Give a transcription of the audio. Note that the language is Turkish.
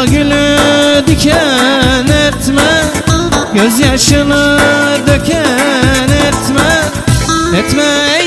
Sevda gülü diken etme Gözyaşını döken etme. Etme